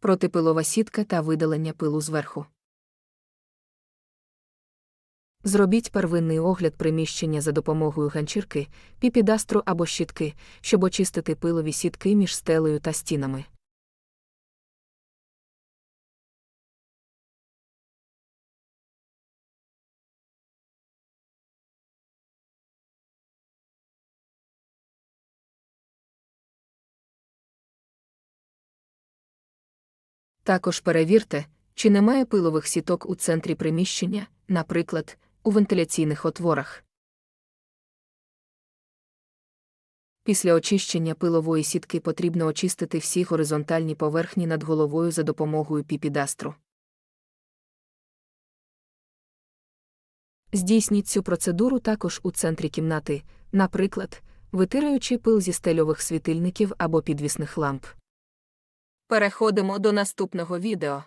протипилова сітка та видалення пилу зверху. Зробіть первинний огляд приміщення за допомогою ганчірки, піпідастру або щітки, щоб очистити пилові сітки між стелею та стінами. Також перевірте, чи немає пилових сіток у центрі приміщення, наприклад, у вентиляційних отворах. Після очищення пилової сітки потрібно очистити всі горизонтальні поверхні над головою за допомогою піпідастру. Здійсніть цю процедуру також у центрі кімнати, наприклад, витираючи пил зі стельових світильників або підвісних ламп. Переходимо до наступного відео.